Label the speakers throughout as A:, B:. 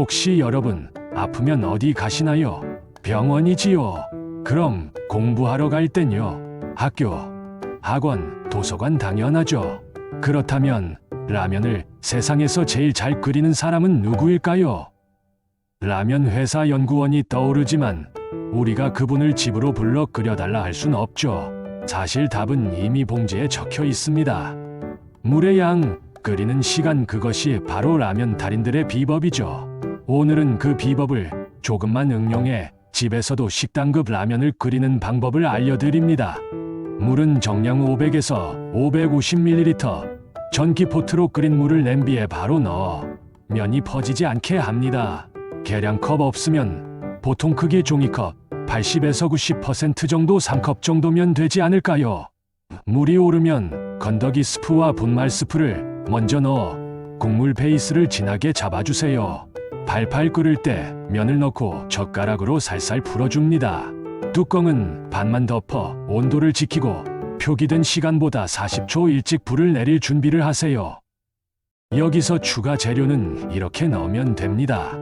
A: 혹시 여러분 아프면 어디 가시나요? 병원이지요. 그럼 공부하러 갈 땐요. 학교, 학원, 도서관 당연하죠. 그렇다면 라면을 세상에서 제일 잘 끓이는 사람은 누구일까요? 라면 회사 연구원이 떠오르지만 우리가 그분을 집으로 불러 끓여달라 할 순 없죠. 사실 답은 이미 봉지에 적혀 있습니다. 물의 양, 끓이는 시간 그것이 바로 라면 달인들의 비법이죠. 오늘은 그 비법을 조금만 응용해 집에서도 식당급 라면을 끓이는 방법을 알려드립니다. 물은 정량 500에서 550ml, 전기포트로 끓인 물을 냄비에 바로 넣어 면이 퍼지지 않게 합니다. 계량컵 없으면 보통 크기 종이컵 80에서 90% 정도 3컵 정도면 되지 않을까요? 물이 오르면 건더기 스프와 분말 스프를 먼저 넣어 국물 베이스를 진하게 잡아주세요. 팔팔 끓을 때 면을 넣고 젓가락으로 살살 풀어줍니다. 뚜껑은 반만 덮어 온도를 지키고 표기된 시간보다 40초 일찍 불을 내릴 준비를 하세요. 여기서 추가 재료는 이렇게 넣으면 됩니다.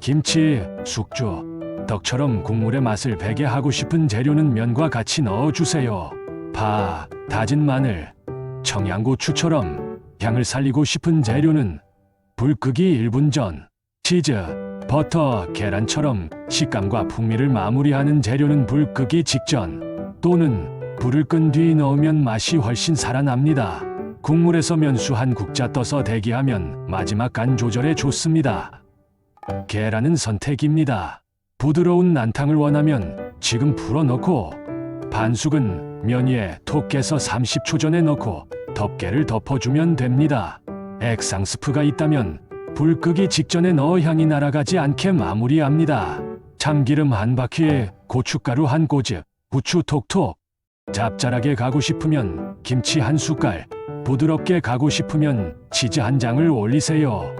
A: 김치, 숙주, 떡처럼 국물의 맛을 배게 하고 싶은 재료는 면과 같이 넣어주세요. 파, 다진 마늘, 청양고추처럼 향을 살리고 싶은 재료는 불 끄기 1분 전, 치즈, 버터, 계란처럼 식감과 풍미를 마무리하는 재료는 불 끄기 직전 또는 불을 끈 뒤 넣으면 맛이 훨씬 살아납니다. 국물에서 면수 한 국자 떠서 대기하면 마지막 간 조절에 좋습니다. 계란은 선택입니다. 부드러운 난탕을 원하면 지금 풀어넣고 반숙은 면 위에 톡 깨서 30초 전에 넣고 덮개를 덮어주면 됩니다. 액상 스프가 있다면 불 끄기 직전에 넣어 향이 날아가지 않게 마무리합니다. 참기름 한 바퀴에 고춧가루 한 꼬집, 후추 톡톡. 짭짤하게 가고 싶으면 김치 한 숟갈, 부드럽게 가고 싶으면 치즈 한 장을 올리세요.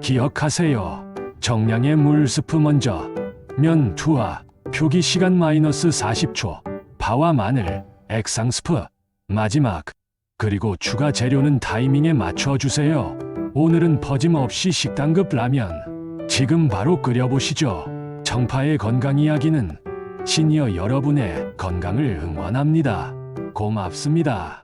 A: 기억하세요. 정량의 물 스프 먼저, 면 투하, 표기 시간 마이너스 40초, 파와 마늘, 액상 스프, 마지막, 그리고 추가 재료는 타이밍에 맞춰주세요. 오늘은 퍼짐없이 식당급 라면. 지금 바로 끓여보시죠. 정파의 건강 이야기는 시니어 여러분의 건강을 응원합니다. 고맙습니다.